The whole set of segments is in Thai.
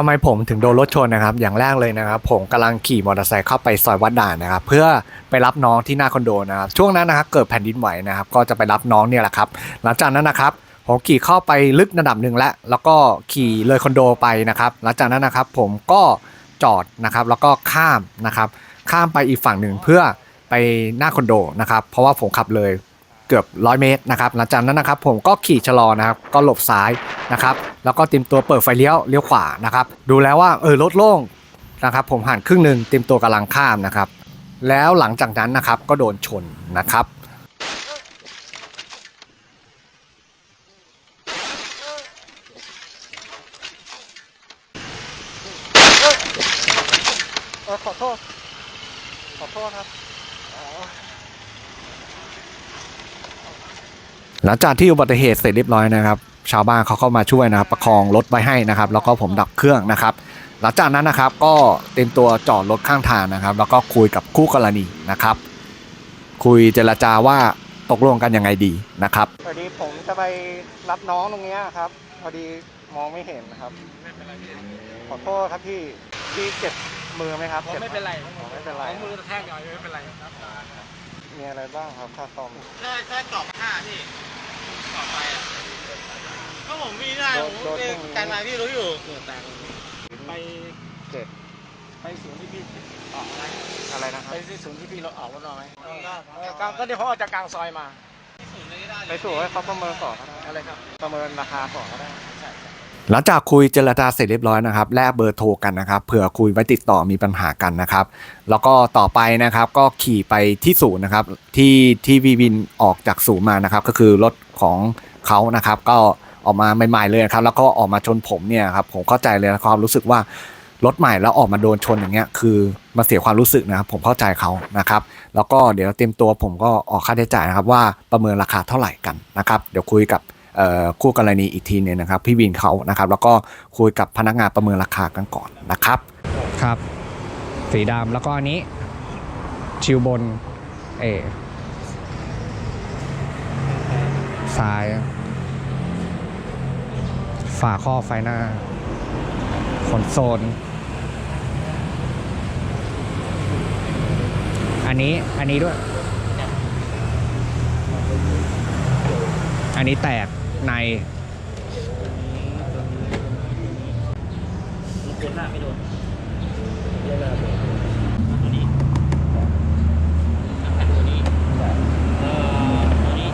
ทำไมผมถึงโดนรถชนนะครับ อย่างแรกเลยนะครับ ผมกำลังขี่มอเตอร์ไซค์เข้าไปซอยวัดด่านนะครับ เพื่อไปรับน้องที่หน้าคอนโดนะครับ ช่วงนั้นนะครับเกิดแผ่นดินไหวนะครับ ก็จะไปรับน้องเนี่ยแหละครับ หลังจากนั้นนะครับ ผมขี่เข้าไปลึกระดับหนึ่งแล้ว แล้วก็ขี่เลยคอนโดไปนะครับ หลังจากนั้นนะครับ ผมก็จอดนะครับ แล้วก็ข้ามนะครับ ข้ามไปอีกฝั่งหนึ่งเพื่อไปหน้าคอนโดนะครับ เพราะว่าผมขับเลย เกือบร้อยเมตรนะครับหลังจากนั้นนะครับผมก็ขี่ชะลอนะครับก็หลบซ้ายนะครับแล้วก็เตรียมตัวเปิดไฟเลี้ยวเลี้ยวขวานะครับดูแล้วว่าเออรถโล่งนะครับผมหันครึ่งหนึ่งเตรียมตัวกำลังข้ามนะครับแล้วหลังจากนั้นนะครับก็โดนชนนะครับขอโทษ ขอโทษครับ หลังจากที่อุบัติเหตุเสร็จเรียบร้อยนะครับ ชาวบ้านเขาเข้ามาช่วยนะครับ ประคองรถไว้ให้นะครับ แล้วก็ผมดับเครื่องนะครับ หลังจากนั้นนะครับก็เต็มตัวจอดรถข้างทางนะครับ แล้วก็คุยกับคู่กรณีนะครับ คุยเจรจาว่าตกลงกันยังไงดีนะครับพอดีผมจะไปรับน้องตรงเนี้ยครับพอดีมองไม่เห็นนะครับขอโทษครับพี่พี่เจ็บมือไหมครับผมไม่เป็นไรอ๋อไม่เป็นไรผมมือแทกหน่อยไม่เป็นไรครับ มีอะไรบ้างครับค่าซ่อมแค่แค่กรอบห้าพี่กรอบไปอะก็ผมมีได้โดผนมโดนเองตรงนี้การมาพี่รู้อยู่เกิดแตกไปเจ็บไปศูนย์ที่พี่ออกอะไรอะไรนะครัไปบที่ศูนย์ที่พี่เราออกรถน้อยกลางก็เดี๋ยวเขาออกจากกลางซอยมา ไปสู่ให้เขาประเมินก่อนก็ได้อะไรครับ ประเมินราคาก่อนก็ได้ใช่ใช่ หลังจากคุยเจรจาเสร็จเรียบร้อยนะครับแลกเบอร์โทรกันนะครับเผื่อคุยไว้ติดต่อมีปัญหากันนะครับ แล้วก็ต่อไปนะครับก็ขี่ไปที่ศูนย์นะครับที่ที่วีวินออกจากศูนย์มานะครับ ก็คือรถของเขานะครับ ก็ออกมาใหม่ๆเลยครับ แล้วก็ออกมาชนผมเนี่ยครับผมเข้าใจเลยความรู้สึกว่ารถใหม่แล้วออกมาโดนชนอย่างเงี้ยคือมาเสียความรู้สึกนะครับผมเข้าใจเขานะครับ แล้วก็เดี๋ยวเตรียมตัวผมก็ออกค่าใช้จ่ายนะครับว่าประเมินราคาเท่าไหร่กันนะครับ เดี๋ยวคุยกับเคู่กรณีอีกทีนึงนะครับพี่วินเขานะครับ แล้วก็คุยกับพนักงานประเมินราคากันก่อนนะครับ ครับ สีดำแล้วก็อันนี้ ชิวบนเอซ้าย ฝาข้อไฟหน้าขนโซน อันนี้อันนี้ด้วย อันนี้แตก ในโดนหน้าไม่โดนตัวนี้แผ่นตัวนี้เอ่อตัวนี้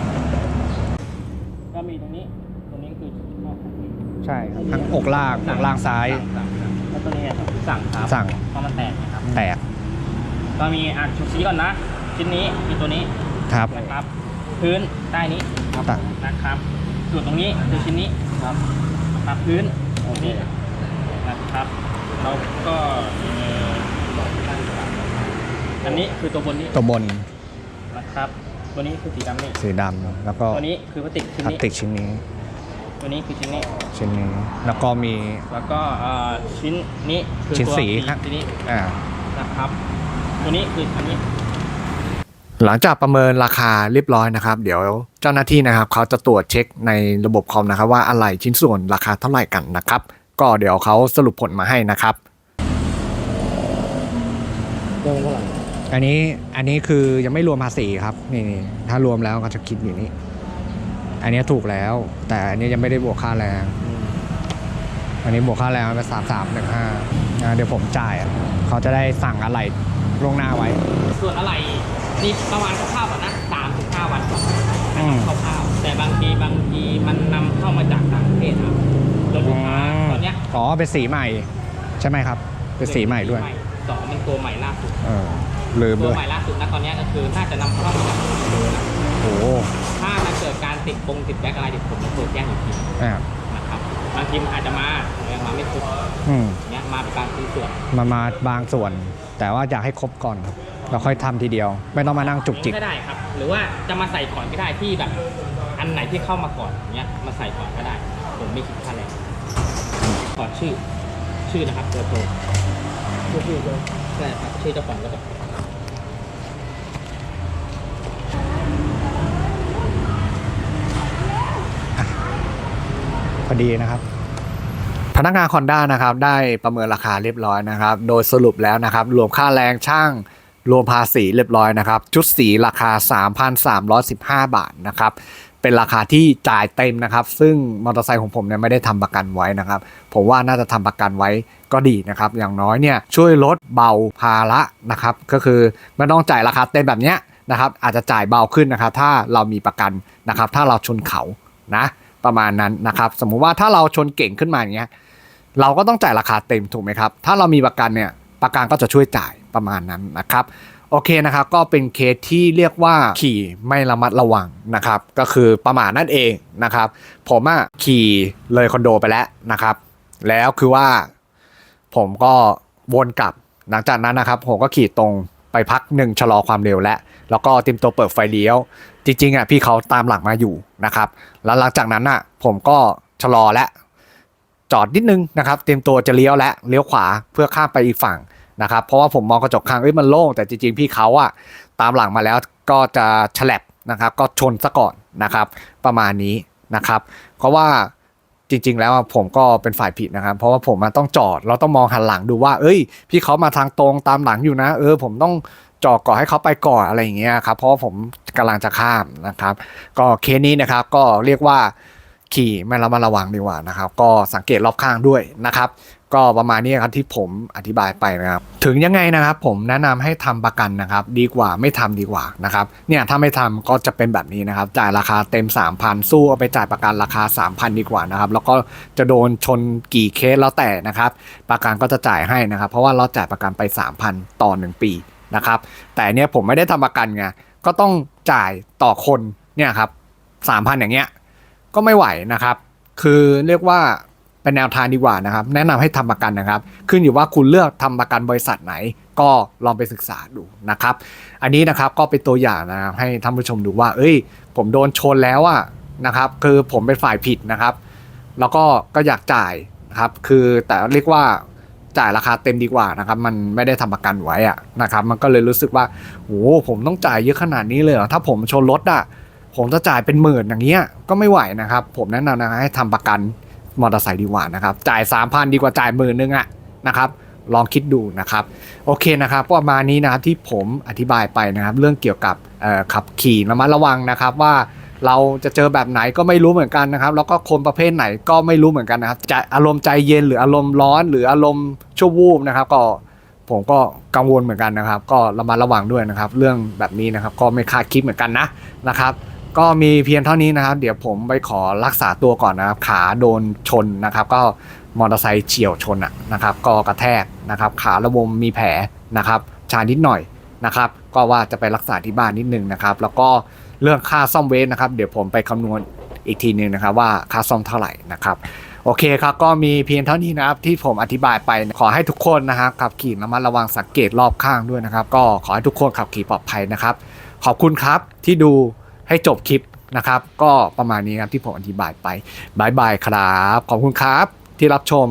ก็มีตรงนี้ ตรงนี้คือข้อของพี่ใช่ครับทั้งอกล่างอกล่างซ้าย สั่งสั่งแล้วตัวนี้ครับสั่งครับสั่ง เพราะมันแตกนะครับ แตกก็มีอ่านชุดสีก่อนนะ ชิ้นนี้มีตัวนี้ครับ นะครับ พื้นใต้นี้ตัดนะครับ จุดตรงนี้คือชิ้นนี้ครับนะครับพื้นตรงนี้นะครับแล้วก็เอ่ออันนี้คือตัวบนนี้ตัวบนนะครับตัวนี้คือสีดำนี่สีดำแล้วก็ตัวนี้คือพลาสติกชิ้นพลาสนี้ติกชิ้นนี้ ตัวนี้คือชิ้นนี้ชิ้นนี้ แล้วก็มี แล้วก็เอ่อชิ้นนี้คือชิ้นตัวสีครับ ชิ้นนี้อ่านะครับ ตัวนี้คืออันนี้ หลังจากประเมินราคาเรียบร้อยนะครับ เดี๋ยวเจ้าหน้าที่นะครับ เขาจะตรวจเช็คในระบบคอมนะครับ ว่าอะไรชิ้นส่วนราคาเท่าไหร่กันนะครับ ก็เดี๋ยวเขาสรุปผลมาให้นะครับอันนี้อันนี้คือยังไม่รวมภาษีครับนี่นี่ถ้ารวมแล้วก็จะคิดอยู่นี่อันนี้ถูกแล้ว แต่อันนี้ยังไม่ได้บวกค่าแรง อันนี้บวกค่าแรงไปสามสามหนึ่งห้าเดี๋ยวผมจ่ายอะเขาจะได้สั่งอะไรล่วงหน้าไว้ ส่วนอะไร นี่ประมาณคร่าวๆก่อนนะสามถึงห้าวันก่อนอืม คร่าวๆแต่บางทีบางทีมันนำเข้ามาจากต่างประเทศครับแล้วลูกค้าตอนเนี้ยอ๋อเป็นสีใหม่ ใช่ไหมครับ เป็นสีใหม่ด้วย สองเป็นตัวใหม่ล่าสุด เออลืมตัวด้วยใหม่ล่าสุดนะตอนเนี้ยก็คือน่าจะนำเข้ามาจากอินโดนะโอ้โหถ้ามันเกิดการติดปงติดแบ็คอะไรเดี๋ยวผมจะตรวจแจ้งอีกทีอ่านะครับบางทีมันอาจจะมาแต่ยังมาไม่ครบอืม เนี้ยมาเป็นการซื้อส่วน มามาบางส่วน แต่ว่าอยากให้ครบก่อน เราค่อยทำทีเดียว ไม่ต้องมานั่งจุกจิก ก็ได้ครับ หรือว่าจะมาใส่ก่อนก็ได้ที่แบบ อันไหนที่เข้ามาก่อนเนี้ยมาใส่ก่อนก็ได้ ผมไม่คิดค่าแรงขอชื่อ ชื่อนะครับตัวโตชื่อชื่อเลยใช่ครับชื่อเจ้าของก็ได้พอดีนะครับ พนักงานคอนด้านะครับ ได้ประเมินราคาเรียบร้อยนะครับ โดยสรุปแล้วนะครับ รวมค่าแรงช่าง รวมภาษีเรียบร้อยนะครับ ชุดสีราคา 3,315 บาทนะครับ เป็นราคาที่จ่ายเต็มนะครับ ซึ่งมอเตอร์ไซค์ของผมเนี่ยไม่ได้ทำประกันไว้นะครับ ผมว่าน่าจะทำประกันไว้ก็ดีนะครับ อย่างน้อยเนี่ยช่วยลดเบาภาระนะครับ ก็คือไม่ต้องจ่ายราคาเต็มแบบเนี้ยนะครับ อาจจะจ่ายเบาขึ้นนะครับ ถ้าเรามีประกันนะครับ ถ้าเราชนเขานะประมาณนั้นนะครับ สมมุติว่าถ้าเราชนเก่งขึ้นมาอย่างเงี้ย เราก็ต้องจ่ายราคาเต็มถูกไหมครับ ถ้าเรามีประกันเนี่ย ประกันก็จะช่วยจ่ายประมาณนั้นนะครับโอเคนะครับก็เป็นเคสที่เรียกว่าขี่ไม่ระมัดระวังนะครับ ก็คือประมาทนั่นเองนะครับ ผมอะขี่เลยคอนโดไปแล้วนะครับ แล้วคือว่า ผมก็วนกลับหลังจากนั้นนะครับ ผมก็ขี่ตรงไปพักหนึ่งชะลอความเร็วแล้วแล้วก็เตรียมตัวเปิดไฟเลี้ยว จริงๆอะพี่เขาตามหลังมาอยู่นะครับ แล้วหลังจากนั้นอะ ผมก็ชะลอแล้วจอดนิดนึงนะครับ เตรียมตัวจะเลี้ยวและเลี้ยวขวาเพื่อข้ามไปอีกฝั่ง นะครับเพราะว่าผมมองกระจกข้างเอ้ยมันโล่งแต่จริงๆพี่เขาอะตามหลังมาแล้วก็จะฉลับนะครับก็ชนซะก่อนนะครับประมาณนี้นะครับเพราะว่าจริง ๆ แล้วผมก็เป็นฝ่ายผิดนะครับ เพราะว่าผมมันต้องจอดเราต้องมองหันหลังดูว่า เอ้ย พี่เขามาทางตรงตามหลังอยู่นะ เออ ผมต้องจอดก่อนให้เขาไปก่อนอะไรอย่างเงี้ยครับเพราะว่าผมกำลังจะข้ามนะครับ ก็เคสนี้นะครับก็เรียกว่า ขี่ไม่ระมัดระวังดีกว่านะครับ ก็สังเกตรอบข้างด้วยนะครับ ก็ประมาณนี้ครับที่ผมอธิบายไปนะครับ ถึงยังไงนะครับ ผมแนะนำให้ทำประกันนะครับ ดีกว่าไม่ทำดีกว่านะครับเนี่ยถ้าไม่ทำก็จะเป็นแบบนี้นะครับ จ่ายราคาเต็ม 3,000 สู้เอาไปจ่ายประกันราคา 3,000 ดีกว่านะครับ แล้วก็จะโดนชนกี่เคสแล้วแต่นะครับ ประกันก็จะจ่ายให้นะครับ เพราะว่าเราจ่ายประกันไป 3,000 ต่อ 1 ปีนะครับ แต่เนี่ยผมไม่ได้ทำประกันไงก็ต้องจ่ายต่อคนเนี่ยครับ3,000อย่างเงี้ย ก็ไม่ไหวนะครับ คือเรียกว่าเป็นแนวทางดีกว่านะครับ แนะนำให้ทำประกันนะครับ ขึ้นอยู่ว่าคุณเลือกทำประกันบริษัทไหน ก็ลองไปศึกษาดูนะครับ อันนี้นะครับก็เป็นตัวอย่างนะครับให้ท่านผู้ชมดูว่า เอ้ย ผมโดนชนแล้วอะนะครับ คือผมเป็นฝ่ายผิดนะครับ แล้วก็ก็อยากจ่ายนะครับ คือแต่เรียกว่าจ่ายราคาเต็มดีกว่านะครับ มันไม่ได้ทำประกันไว้อะนะครับ มันก็เลยรู้สึกว่าโอ้ผมต้องจ่ายเยอะขนาดนี้เลยเหรอถ้าผมชนรถอะ ผมจะจ่ายเป็นหมื่นอย่างเงี้ยก็ไม่ไหวนะครับ ผมแนะนำนะให้ทำประกันมอเตอร์ไซค์ดีกว่านะครับ จ่าย 3,000 ดีกว่าจ่ายหมื่นนึงอะนะครับลองคิดดูนะครับ โอเคนะครับประมาณนี้นะครับที่ผมอธิบายไปนะครับ เรื่องเกี่ยวกับขับขี่ระมัดระวังนะครับว่าเราจะเจอแบบไหนก็ไม่รู้เหมือนกันนะครับ แล้วก็คนประเภทไหนก็ไม่รู้เหมือนกันนะครับจะอารมณ์ใจเย็นหรืออารมณ์ร้อน หรืออารมณ์ชั่ววูบนะครับ ก็ผมก็กังวลเหมือนกันนะครับ ก็ระมัดระวังด้วยนะครับ เรื่องแบบนี้นะครับ ก็ไม่คาดคิดเหมือนกันนะนะครับ ก็มีเพียงเท่านี้นะครับ เดี๋ยวผมไปขอรักษาตัวก่อนนะครับ ขาโดนชนนะครับ ก็มอเตอร์ไซค์เฉี่ยวชนอะนะครับก็กระแทกนะครับ ขาระบมมีแผลนะครับ ชานิดหน่อยนะครับ ก็ว่าจะไปรักษาที่บ้านนิดนึงนะครับ แล้วก็เรื่องค่าซ่อมเวสนะครับ เดี๋ยวผมไปคำนวณอีกทีนึงนะครับ ว่าค่าซ่อมเท่าไหร่นะครับโอเคครับก็มีเพียงเท่านี้นะครับที่ผมอธิบายไปขอให้ทุกคนนะครับขับขี่ระมัดระวังสังเกตรอบข้างด้วยนะครับ ก็ขอให้ทุกคนขับขี่ปลอดภัยนะครับ ขอบคุณครับที่ดู ให้จบคลิปนะครับ ก็ประมาณนี้ครับที่ผมอธิบายไปบายบายครับ ขอบคุณครับที่รับชม